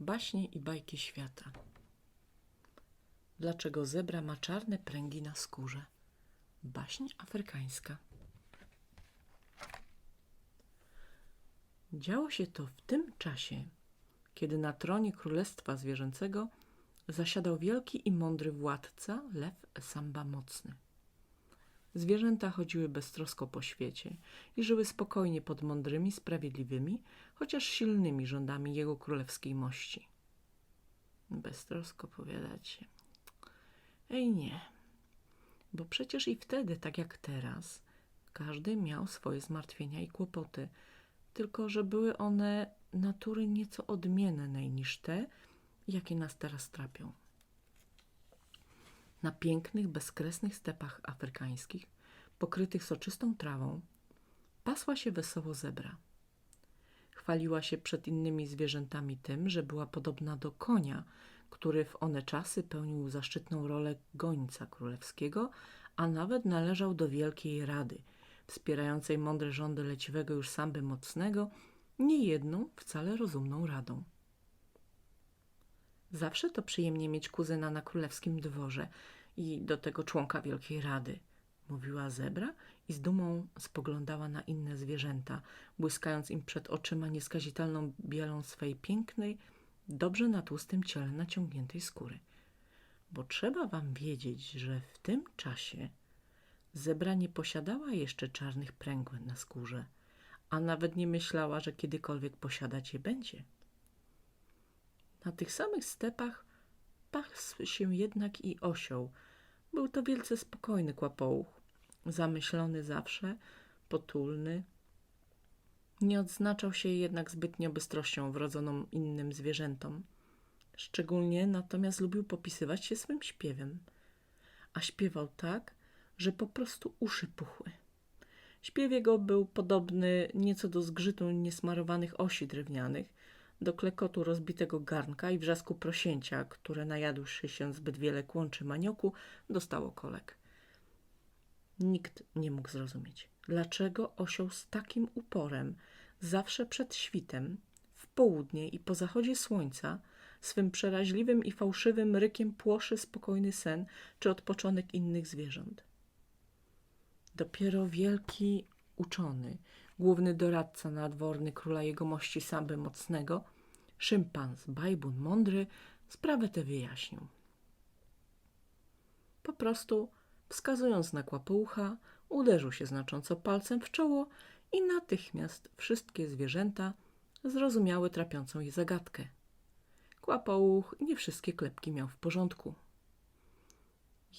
Baśnie i bajki świata. Dlaczego zebra ma czarne pręgi na skórze? Baśń afrykańska. Działo się to w tym czasie, kiedy na tronie królestwa zwierzęcego zasiadał wielki i mądry władca lew Samba Mocny. Zwierzęta chodziły beztrosko po świecie i żyły spokojnie pod mądrymi, sprawiedliwymi, chociaż silnymi rządami jego królewskiej mości. Beztrosko powiadacie. Ej nie, bo przecież i wtedy, tak jak teraz, każdy miał swoje zmartwienia i kłopoty, tylko że były one natury nieco odmiennej niż te, jakie nas teraz trapią. Na pięknych, bezkresnych stepach afrykańskich, pokrytych soczystą trawą, pasła się wesoło zebra. Chwaliła się przed innymi zwierzętami tym, że była podobna do konia, który w one czasy pełnił zaszczytną rolę gońca królewskiego, a nawet należał do Wielkiej Rady, wspierającej mądre rządy leciwego już samby mocnego, niejedną wcale rozumną radą. Zawsze to przyjemnie mieć kuzyna na królewskim dworze i do tego członka Wielkiej Rady, mówiła zebra i z dumą spoglądała na inne zwierzęta, błyskając im przed oczyma nieskazitelną bielą swej pięknej, dobrze na tłustym ciele naciągniętej skóry. Bo trzeba wam wiedzieć, że w tym czasie zebra nie posiadała jeszcze czarnych pręgów na skórze, a nawet nie myślała, że kiedykolwiek posiadać je będzie. Na tych samych stepach pasł się jednak i osioł. Był to wielce spokojny kłapołuch, zamyślony zawsze, potulny. Nie odznaczał się jednak zbytnio bystrością wrodzoną innym zwierzętom. Szczególnie natomiast lubił popisywać się swym śpiewem. A śpiewał tak, że po prostu uszy puchły. Śpiew jego był podobny nieco do zgrzytu niesmarowanych osi drewnianych, do klekotu rozbitego garnka i wrzasku prosięcia, które najadłszy się zbyt wiele kłączy manioku, dostało kolek. Nikt nie mógł zrozumieć, dlaczego osioł z takim uporem zawsze przed świtem, w południe i po zachodzie słońca, swym przeraźliwym i fałszywym rykiem płoszy spokojny sen czy odpocząnek innych zwierząt. Dopiero wielki uczony, główny doradca nadworny króla jegomości Samby Mocnego, szympans Bajbun Mądry, sprawę tę wyjaśnił. Po prostu, wskazując na kłapułcha, uderzył się znacząco palcem w czoło i natychmiast wszystkie zwierzęta zrozumiały trapiącą je zagadkę. Kłapołuch nie wszystkie klepki miał w porządku.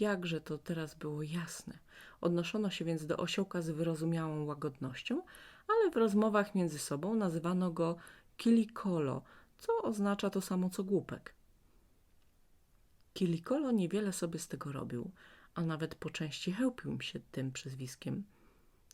Jakże to teraz było jasne. Odnoszono się więc do osiołka z wyrozumiałą łagodnością, ale w rozmowach między sobą nazywano go kilikolo, co oznacza to samo co głupek. Kilikolo niewiele sobie z tego robił, a nawet po części chełpił się tym przyzwiskiem,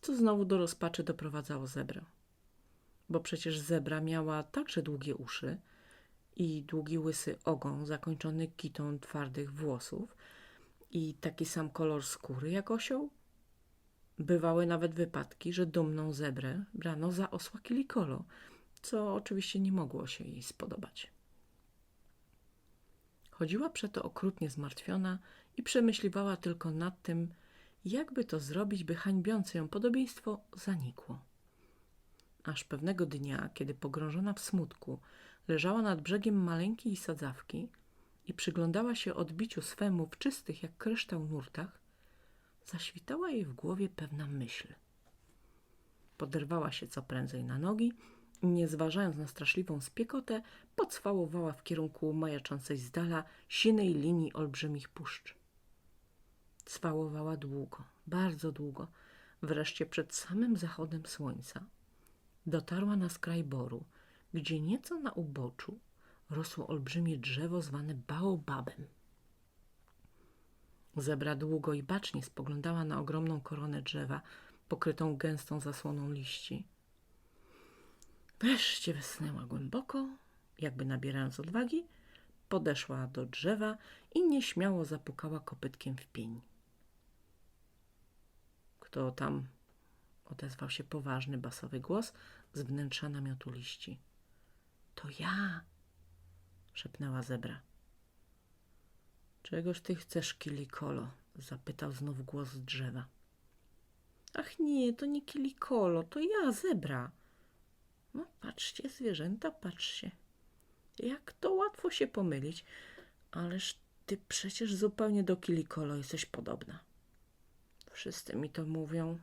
co znowu do rozpaczy doprowadzało zebrę. Bo przecież zebra miała także długie uszy i długi łysy ogon zakończony kitą twardych włosów i taki sam kolor skóry jak osioł. Bywały nawet wypadki, że dumną zebrę brano za osła kilikolo, co oczywiście nie mogło się jej spodobać. Chodziła przeto okrutnie zmartwiona i przemyśliwała tylko nad tym, jakby to zrobić, by hańbiące ją podobieństwo zanikło. Aż pewnego dnia, kiedy pogrążona w smutku leżała nad brzegiem maleńkiej sadzawki i przyglądała się odbiciu swemu w czystych jak kryształ nurtach, zaświtała jej w głowie pewna myśl. Poderwała się co prędzej na nogi i nie zważając na straszliwą spiekotę, pocwałowała w kierunku majaczącej z dala sinej linii olbrzymich puszcz. Cwałowała długo, bardzo długo, wreszcie przed samym zachodem słońca. Dotarła na skraj boru, gdzie nieco na uboczu rosło olbrzymie drzewo zwane baobabem. Zebra długo i bacznie spoglądała na ogromną koronę drzewa, pokrytą gęstą zasłoną liści. Wreszcie wesnęła głęboko, jakby nabierając odwagi, podeszła do drzewa i nieśmiało zapukała kopytkiem w pień. Kto tam? odezwał się poważny, basowy głos z wnętrza namiotu liści. To ja, szepnęła zebra. Czegoż ty chcesz, Kilikolo? zapytał znów głos z drzewa. Ach nie, to nie Kilikolo, to ja, zebra. No patrzcie, zwierzęta, patrzcie. Jak to łatwo się pomylić, ależ ty przecież zupełnie do Kilikolo jesteś podobna. Wszyscy mi to mówią,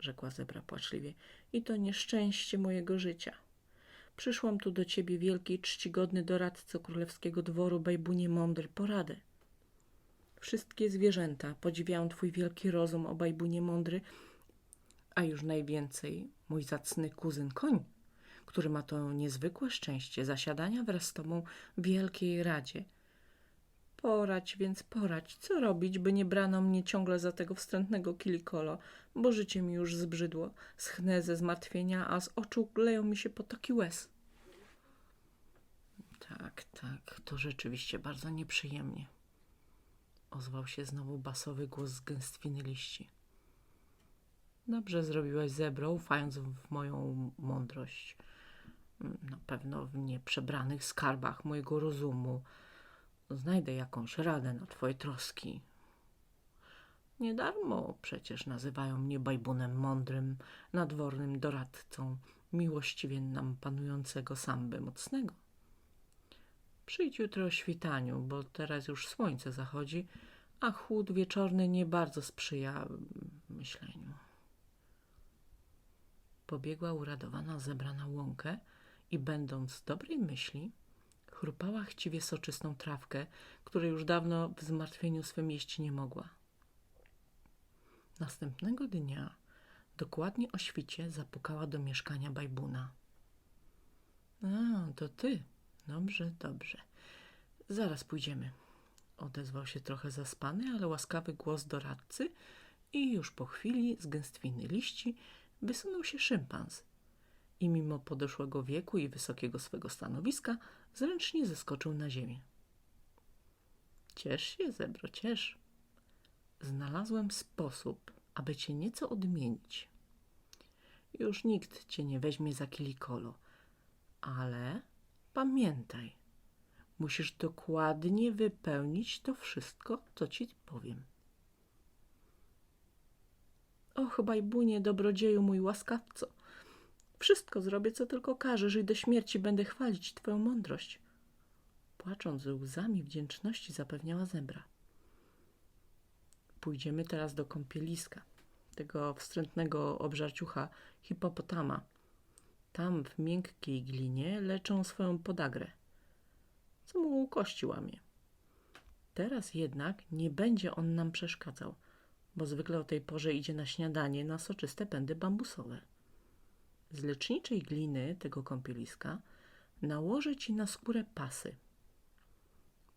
rzekła zebra płaczliwie, i to nieszczęście mojego życia. Przyszłam tu do ciebie, wielki, czcigodny doradco królewskiego dworu, bajbunie mądry, poradę. Wszystkie zwierzęta podziwiają twój wielki rozum, o bajbunie mądry, a już najwięcej mój zacny kuzyn koń, który ma to niezwykłe szczęście zasiadania wraz z tobą w wielkiej radzie. Poradź więc, poradź, co robić, by nie brano mnie ciągle za tego wstrętnego kilikolo, bo życie mi już zbrzydło, schnę ze zmartwienia, a z oczu leją mi się potoki łez. Tak, tak, to rzeczywiście bardzo nieprzyjemnie. Ozwał się znowu basowy głos z gęstwiny liści. Dobrze zrobiłaś zebro, ufając w moją mądrość. Na pewno w nieprzebranych skarbach mojego rozumu znajdę jakąś radę na twoje troski. Nie darmo przecież nazywają mnie bajbunem mądrym, nadwornym doradcą, miłościwie nam panującego samby mocnego. Przyjdź jutro o świtaniu, bo teraz już słońce zachodzi, a chłód wieczorny nie bardzo sprzyja myśleniu. Pobiegła uradowana zebra na łąkę i będąc dobrej myśli, chrupała chciwie soczystą trawkę, której już dawno w zmartwieniu swym jeść nie mogła. Następnego dnia, dokładnie o świcie, zapukała do mieszkania bajbuna. A, to ty. Dobrze, dobrze. Zaraz pójdziemy. Odezwał się trochę zaspany, ale łaskawy głos doradcy i już po chwili z gęstwiny liści wysunął się szympans i mimo podeszłego wieku i wysokiego swego stanowiska zręcznie zeskoczył na ziemię. Ciesz się, zebro, ciesz. Znalazłem sposób, aby cię nieco odmienić. Już nikt cię nie weźmie za kilikolo, ale pamiętaj, musisz dokładnie wypełnić to wszystko, co ci powiem. Och, bajbunie, dobrodzieju mój łaskawco, wszystko zrobię, co tylko każesz i do śmierci będę chwalić twoją mądrość. Płacząc łzami wdzięczności zapewniała zebra. Pójdziemy teraz do kąpieliska, tego wstrętnego obżarciucha hipopotama. Tam w miękkiej glinie leczą swoją podagrę, co mu kości łamie. Teraz jednak nie będzie on nam przeszkadzał, bo zwykle o tej porze idzie na śniadanie na soczyste pędy bambusowe. Z leczniczej gliny tego kąpieliska nałożę ci na skórę pasy.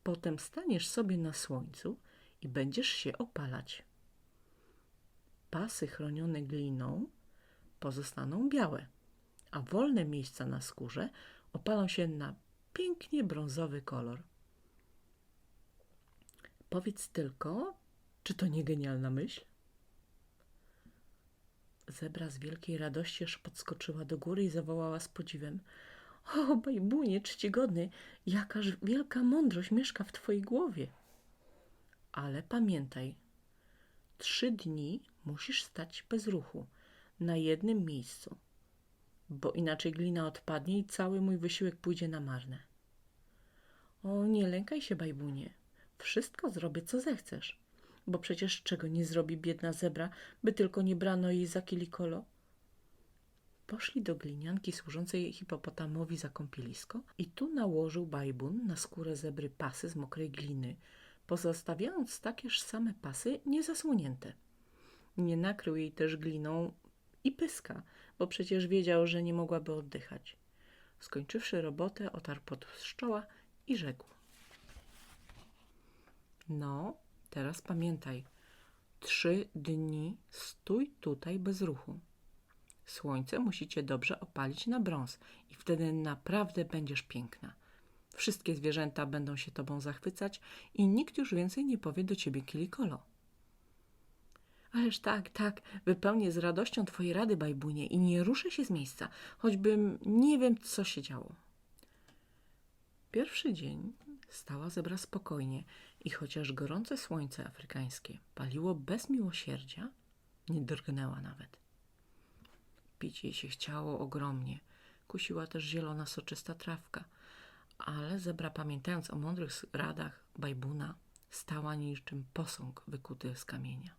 Potem staniesz sobie na słońcu i będziesz się opalać. Pasy chronione gliną pozostaną białe, a wolne miejsca na skórze opalą się na pięknie brązowy kolor. Powiedz tylko, czy to nie genialna myśl? Zebra z wielkiej radości aż podskoczyła do góry i zawołała z podziwem. O, bajbunie czcigodny, jakaż wielka mądrość mieszka w twojej głowie. Ale pamiętaj, trzy dni musisz stać bez ruchu, na jednym miejscu, bo inaczej glina odpadnie i cały mój wysiłek pójdzie na marne. O, nie lękaj się, bajbunie. Wszystko zrobię, co zechcesz bo przecież czego nie zrobi biedna zebra, by tylko nie brano jej za kilikolo. Poszli do glinianki służącej hipopotamowi za kąpielisko i tu nałożył bajbun na skórę zebry pasy z mokrej gliny, pozostawiając takież same pasy niezasłonięte. Nie nakrył jej też gliną i pyska, bo przecież wiedział, że nie mogłaby oddychać. Skończywszy robotę, otarł pod z czoła i rzekł. No, Teraz pamiętaj, trzy dni stój tutaj bez ruchu. Słońce musi cię dobrze opalić na brąz i wtedy naprawdę będziesz piękna. Wszystkie zwierzęta będą się tobą zachwycać i nikt już więcej nie powie do ciebie kilikolo. Ależ tak, tak, wypełnię z radością twoje rady, bajbunie, i nie ruszę się z miejsca, choćbym nie wiem, co się działo. Pierwszy dzień stała zebra spokojnie i chociaż gorące słońce afrykańskie paliło bez miłosierdzia, nie drgnęła nawet. Pić jej się chciało ogromnie. Kusiła też zielona, soczysta trawka. Ale zebra, pamiętając o mądrych radach Bajbuna, stała niczym posąg wykuty z kamienia.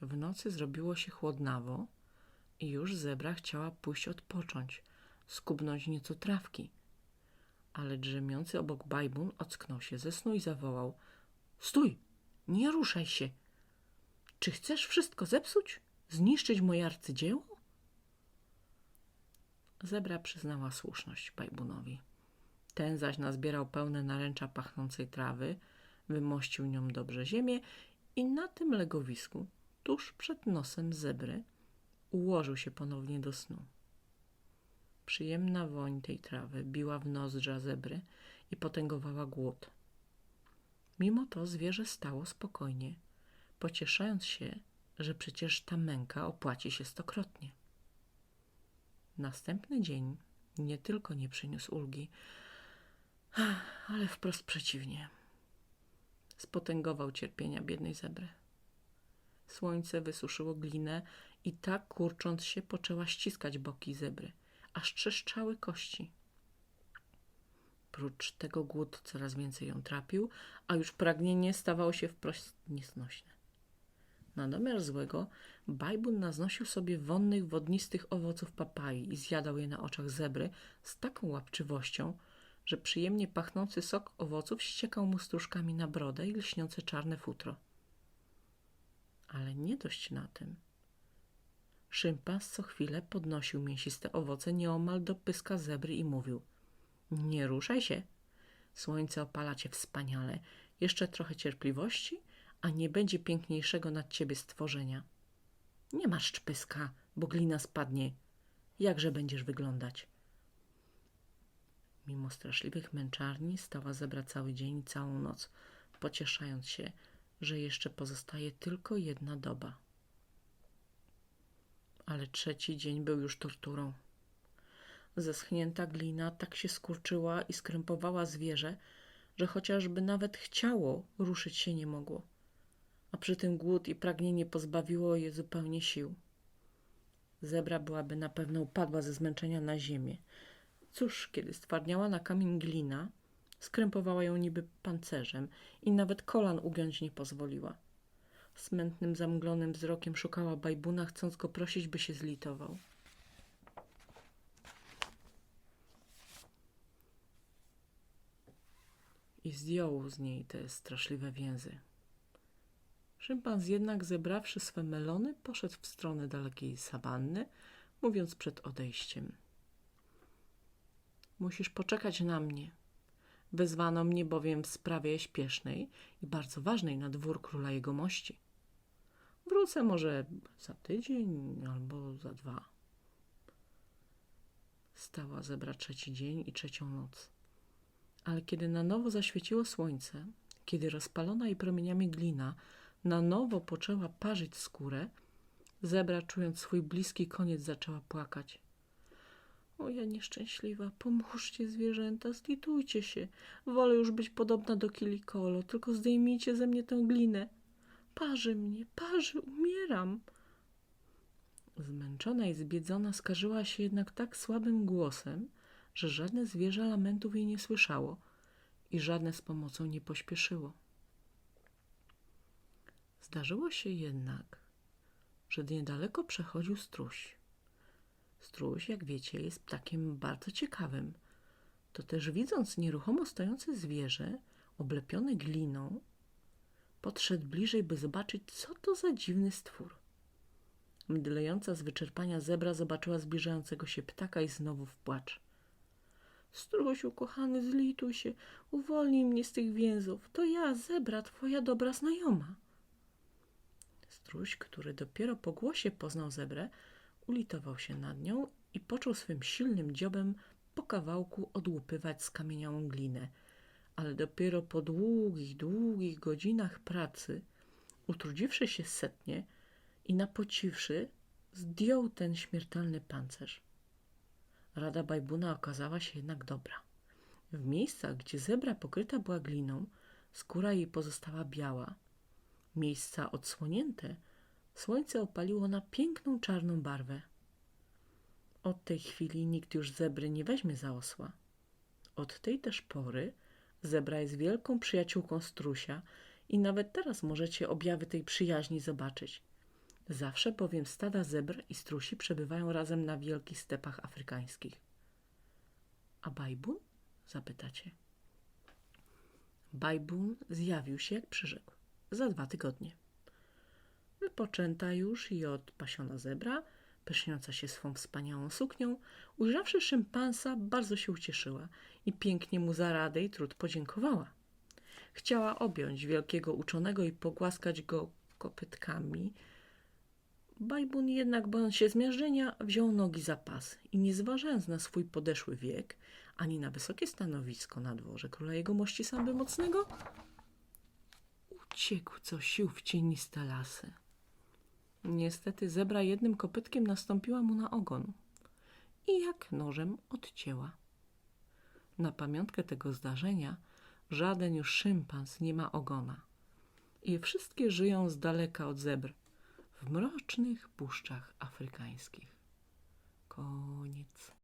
W nocy zrobiło się chłodnawo i już zebra chciała pójść odpocząć, skubnąć nieco trawki. Ale drzemiący obok Bajbun ocknął się ze snu i zawołał – Stój! Nie ruszaj się! Czy chcesz wszystko zepsuć? Zniszczyć moje arcydzieło? Zebra przyznała słuszność Bajbunowi. Ten zaś nazbierał pełne naręcza pachnącej trawy, wymościł nią dobrze ziemię i na tym legowisku, tuż przed nosem zebry, ułożył się ponownie do snu. Przyjemna woń tej trawy biła w nozdrza zebry i potęgowała głód. Mimo to zwierzę stało spokojnie, pocieszając się, że przecież ta męka opłaci się stokrotnie. Następny dzień nie tylko nie przyniósł ulgi, ale wprost przeciwnie. Spotęgował cierpienia biednej zebry. Słońce wysuszyło glinę i tak kurcząc się poczęła ściskać boki zebry, aż trzeszczały kości. Prócz tego głód coraz więcej ją trapił, a już pragnienie stawało się wprost niesnośne. Na domiar złego, Bajbun naznosił sobie wonnych, wodnistych owoców papai i zjadał je na oczach zebry z taką łapczywością, że przyjemnie pachnący sok owoców ściekał mu stróżkami na brodę i lśniące czarne futro. Ale nie dość na tym. Szympans co chwilę podnosił mięsiste owoce nieomal do pyska zebry i mówił – Nie ruszaj się. Słońce opala cię wspaniale. Jeszcze trochę cierpliwości, a nie będzie piękniejszego nad ciebie stworzenia. Nie masz czpyska, bo glina spadnie. Jakże będziesz wyglądać? Mimo straszliwych męczarni stała zebra cały dzień i całą noc, pocieszając się, że jeszcze pozostaje tylko jedna doba. Ale trzeci dzień był już torturą. Zeschnięta glina tak się skurczyła i skrępowała zwierzę, że chociażby nawet chciało, ruszyć się nie mogło, a przy tym głód i pragnienie pozbawiło je zupełnie sił. Zebra byłaby na pewno upadła ze zmęczenia na ziemię. Cóż, kiedy stwardniała na kamień glina, skrępowała ją niby pancerzem i nawet kolan ugiąć nie pozwoliła. Smętnym, zamglonym wzrokiem szukała bajbuna, chcąc go prosić, by się zlitował. I zdjął z niej te straszliwe więzy. Szympans jednak, zebrawszy swe melony, poszedł w stronę dalekiej sawanny, mówiąc przed odejściem. Musisz poczekać na mnie. Wezwano mnie bowiem w sprawie śpiesznej i bardzo ważnej na dwór króla jegomości. Wrócę może za tydzień albo za dwa. Stała zebra trzeci dzień i trzecią noc. Ale kiedy na nowo zaświeciło słońce, kiedy rozpalona jej promieniami glina na nowo poczęła parzyć skórę, zebra, czując swój bliski koniec, zaczęła płakać. O ja nieszczęśliwa, pomóżcie zwierzęta, zlitujcie się. Wolę już być podobna do Kilikolo, tylko zdejmijcie ze mnie tę glinę. Parzy mnie, parzy, umieram. Zmęczona i zbiedzona skarżyła się jednak tak słabym głosem, że żadne zwierzę lamentów jej nie słyszało i żadne z pomocą nie pośpieszyło. Zdarzyło się jednak, że niedaleko przechodził struś. Struś, jak wiecie, jest ptakiem bardzo ciekawym. To też widząc nieruchomo stojące zwierzę, oblepione gliną, podszedł bliżej, by zobaczyć, co to za dziwny stwór. Mdlejąca z wyczerpania zebra zobaczyła zbliżającego się ptaka i znowu w płacz. Strusiu, kochany, zlituj się, uwolnij mnie z tych więzów. To ja, zebra, twoja dobra znajoma. Struś, który dopiero po głosie poznał zebrę, ulitował się nad nią i począł swym silnym dziobem po kawałku odłupywać skamieniałą glinę, ale dopiero po długich, długich godzinach pracy, utrudziwszy się setnie i napociwszy, zdjął ten śmiertelny pancerz. Rada Bajbuna okazała się jednak dobra. W miejscach, gdzie zebra pokryta była gliną, skóra jej pozostała biała. Miejsca odsłonięte, słońce opaliło na piękną czarną barwę. Od tej chwili nikt już zebry nie weźmie za osła. Od tej też pory zebra jest wielką przyjaciółką strusia i nawet teraz możecie objawy tej przyjaźni zobaczyć. Zawsze bowiem stada zebr i strusi przebywają razem na wielkich stepach afrykańskich. A Bajbun? Zapytacie. Bajbun zjawił się, jak przyrzekł, za dwa tygodnie. Wypoczęta już i odpasiona zebra, pyszniąca się swą wspaniałą suknią, ujrzawszy szympansa, bardzo się ucieszyła i pięknie mu za radę i trud podziękowała. Chciała objąć wielkiego uczonego i pogłaskać go kopytkami. Bajbun jednak, bojąc się zmiażdżenia, wziął nogi za pas i nie zważając na swój podeszły wiek, ani na wysokie stanowisko na dworze króla jego mości samby mocnego, uciekł co sił w cieniste lasy. Niestety zebra jednym kopytkiem nastąpiła mu na ogon i jak nożem odcięła. Na pamiątkę tego zdarzenia żaden już szympans nie ma ogona i wszystkie żyją z daleka od zebr w mrocznych puszczach afrykańskich. Koniec.